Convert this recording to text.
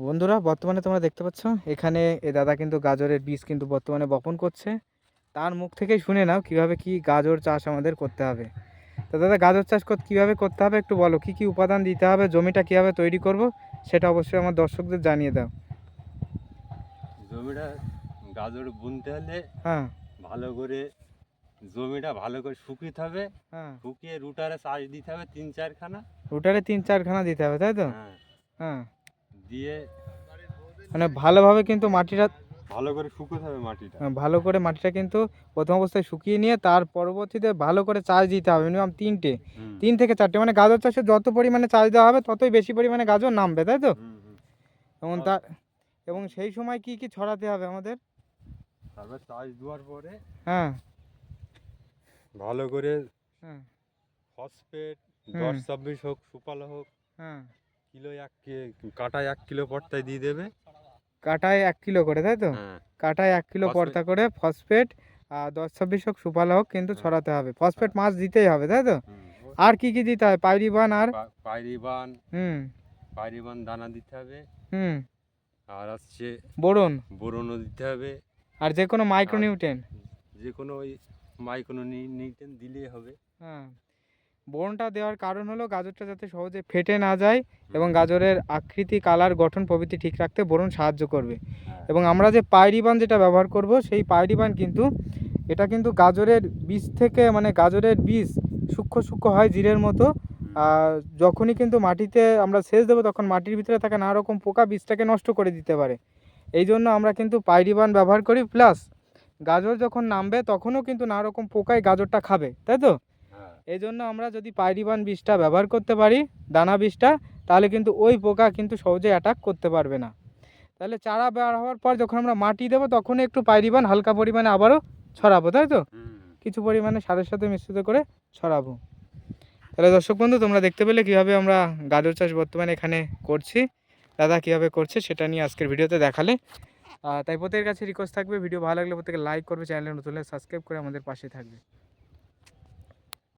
বন্ধুরা বর্তমানে তোমরা দেখতে পাচ্ছ এখানে এ দাদা কিন্তু গাজরের বীজ কিন্তু বর্তমানে বপন করছে। তার মুখ থেকেই শুনে নাও কীভাবে কি গাজর চাষ আমাদের করতে হবে। তো দাদা গাজর চাষ করতে কীভাবে করতে হবে একটু বলো কি কি উপাদান দিতে হবে জমিটা কীভাবে তৈরি করব সেটা অবশ্যই আমার দর্শকদের জানিয়ে দাও। জমিটা গাজর বুনতে হলে হ্যাঁ। ভালো করে জমিটা ভালো করে শুকিয়ে হবে। হ্যাঁ। শুকিয়ে রুটারে চাষ দিতে হবে তিন চারখানা। রুটারে তিন চারখানা দিতে হবে তাই তো? হ্যাঁ। হ্যাঁ। দিয়ে মানে ভালোভাবে কিন্তু মাটিটা ভালো করে শুকোতে হবে মাটিটা। আহ, ভালো করে মাটিটা কিন্তু প্রথম অবস্থায় শুকিয়ে নিয়ে তার পরবর্তীতে ভালো করে চাষ দিতে হবে মিনিমাম তিনটে। তিন থেকে চারটে মানে গাজর চাষে যত পরিমাণে চাষ দেওয়া হবে ততই বেশি পরিমাণে গাজর নামবে তাই তো। এবং তার এবং সেই সময় কি কি ছড়াতে হবে আমাদের? তারপর চাষ দেওয়ার পরে হ্যাঁ। ভালো করে হ্যাঁ। ফসফেট দশ ছাব্বিশ হোক সুপালা হোক হ্যাঁ। কিলো এক কাটায় এক কিলো পর্তায় দিয়ে দেবে। কাটায় এক কিলো করে তাই তো? হ্যাঁ। কাটায় এক কিলো। পর্তা করে ফসফেট দশ ছাব্বিশ হোক সুপালা হোক কিন্তু হ্যাঁ। ছড়াতে হবে। ফসফেট মাছ দিতেই হবে তাই তো? আর কি কি দিতে হয়? পাইরিবান আর পাইরিবান। হুম। পাইরিবান দানা দিতে হবে। হুম। আর আসছে বোরন। বোরনও দিতে হবে। আর যে কোনো মাইক্রোনিউট্রেন যে কোনো ওই মাইক্রো নিউট্রেন দিলেই হবে। হ্যাঁ। বোরনটা দেওয়ার কারণ হলো গাজরটা যাতে সহজে ফেটে না যায় এবং গাজরের আকৃতি কালার গঠন প্রভৃতি ঠিক রাখতে বোরন সাহায্য করবে। হ্যাঁ। এবং আমরা যে পাইরিবান যেটা ব্যবহার করব সেই পাইরিবান কিন্তু এটা কিন্তু গাজরের বীজ থেকে মানে গাজরের বীজ সূক্ষ্ম সূক্ষ্ম হয় জিরের মতো। আর যখনই কিন্তু মাটিতে আমরা সেচ দেবো তখন মাটির ভিতরে থাকা নানা রকম পোকা বীজটাকে নষ্ট করে দিতে পারে। এই জন্য আমরা কিন্তু পাইরিবান ব্যবহার করি। প্লাস গাজর যখন নামবে তখনও কিন্তু নানা রকম পোকায় গাজরটা খাবে তাই তো? এই জন্য আমরা যদি পাইরিবান বিষটা ব্যবহার করতে পারি দানা বিষটা তাহলে কিন্তু ওই পোকা কিন্তু সহজে অ্যাটাক করতে পারবে না। তাহলে চারা বের হওয়ার পর যখন আমরা মাটি দেবো তখন একটু পাইরিবান হালকা পরিমাণে আবারও ছড়াবো তাই তো? কিছু পরিমাণে সারের সাথে মিশ্রিত করে ছড়াবো। তাহলে দর্শক বন্ধু তোমরা দেখতে পেলে কীভাবে আমরা গাজর চাষ বর্তমানে এখানে করছি দাদা কীভাবে করছে সেটা নিয়ে আজকের ভিডিওতে দেখালে। তাই প্রত্যেকের কাছে রিকোয়েস্ট থাকবে ভিডিও ভালো লাগলে প্রত্যেকে লাইক করবে চ্যানেলে নতুন সাবস্ক্রাইব করে আমাদের পাশে থাকবে।